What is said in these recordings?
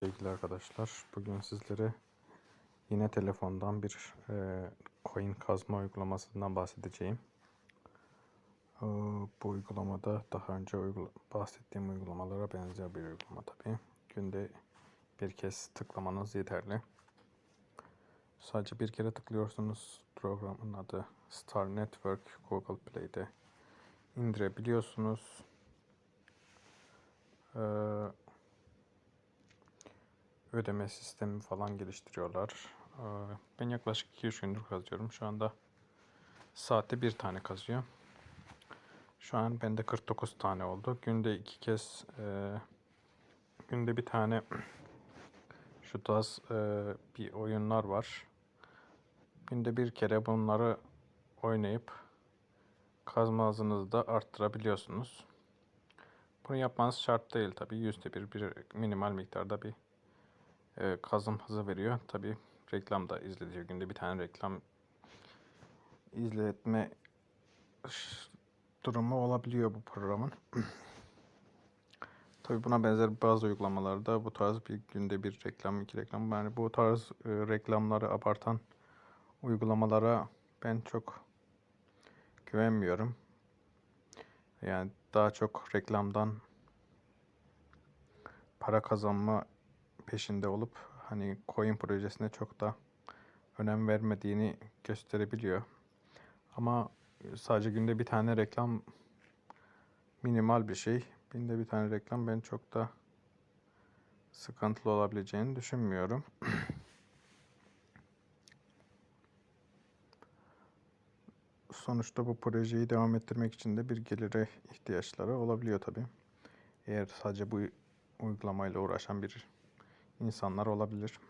Sevgili arkadaşlar, bugün sizlere yine telefondan bir e, coin kazma uygulamasından bahsedeceğim. E, bu uygulamada daha önce uygula bahsettiğim uygulamalara benzer bir uygulama tabi. Günde bir kez tıklamanız yeterli. Sadece bir kere tıklıyorsunuz. Programın adı Star Network Google Play'de indirebiliyorsunuz. Eee ödeme sistemi falan geliştiriyorlar. Ee, Ben yaklaşık 2-3 gündür kazıyorum. Şu anda saatte bir tane kazıyor. Şu an bende 49 tane oldu. Günde iki kez e, günde bir tane şu tarz e, bir oyunlar var. Günde bir kere bunları oynayıp kazma hızınızı da arttırabiliyorsunuz. Bunu yapmanız şart değil tabi. Yüzde bir, bir minimal miktarda bir e, kazım hızı veriyor. Tabi reklam da izletiyor. Günde bir tane reklam izletme durumu olabiliyor bu programın. Tabi buna benzer bazı uygulamalarda bu tarz bir günde bir reklam, iki reklam. Yani bu tarz e, reklamları abartan uygulamalara ben çok güvenmiyorum. Yani daha çok reklamdan para kazanma peşinde olup hani coin projesine çok da önem vermediğini gösterebiliyor. Ama sadece günde bir tane reklam minimal bir şey. Günde bir tane reklam ben çok da sıkıntılı olabileceğini düşünmüyorum. Sonuçta bu projeyi devam ettirmek için de bir gelire ihtiyaçları olabiliyor tabii. Eğer sadece bu uygulamayla uğraşan bir insanlar olabilir.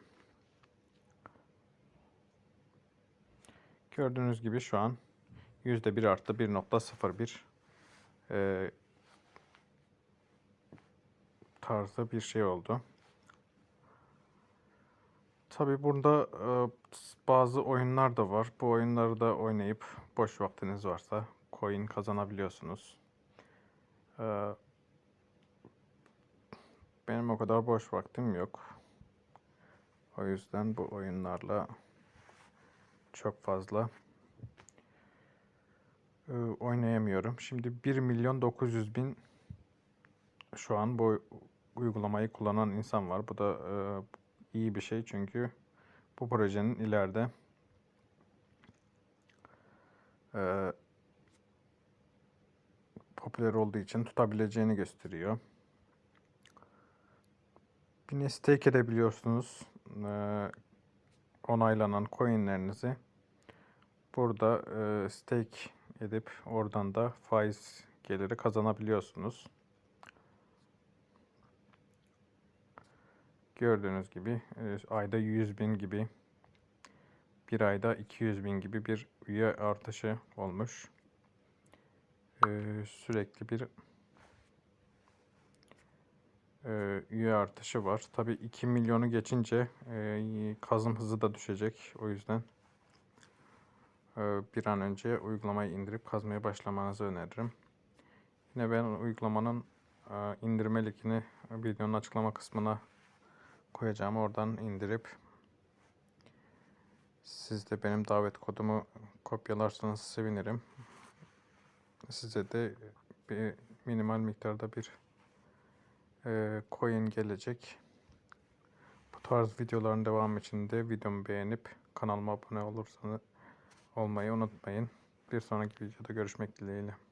Gördüğünüz gibi şu an %1 arttı 1.01 e, tarzda bir şey oldu. Tabi burada e, bazı oyunlar da var. Bu oyunları da oynayıp boş vaktiniz varsa coin kazanabiliyorsunuz. E, benim o kadar boş vaktim yok. O yüzden bu oyunlarla çok fazla e, oynayamıyorum. Şimdi 1 milyon 900 bin şu an bu uygulamayı kullanan insan var. Bu da e, iyi bir şey çünkü bu projenin ileride e, popüler olduğu için tutabileceğini gösteriyor. Bir stake edebiliyorsunuz e, onaylanan coinlerinizi burada e, stake edip oradan da faiz geliri kazanabiliyorsunuz. Gördüğünüz gibi e, ayda 100 bin gibi bir ayda 200 bin gibi bir üye artışı olmuş. E, sürekli bir e, üye artışı var. Tabi 2 milyonu geçince e, kazım hızı da düşecek. O yüzden e, bir an önce uygulamayı indirip kazmaya başlamanızı öneririm. Yine ben uygulamanın e, indirme linkini videonun açıklama kısmına koyacağım. Oradan indirip siz de benim davet kodumu kopyalarsanız sevinirim. Size de bir minimal miktarda bir e, coin gelecek. Bu tarz videoların devamı için de videomu beğenip kanalıma abone olursanız olmayı unutmayın. Bir sonraki videoda görüşmek dileğiyle.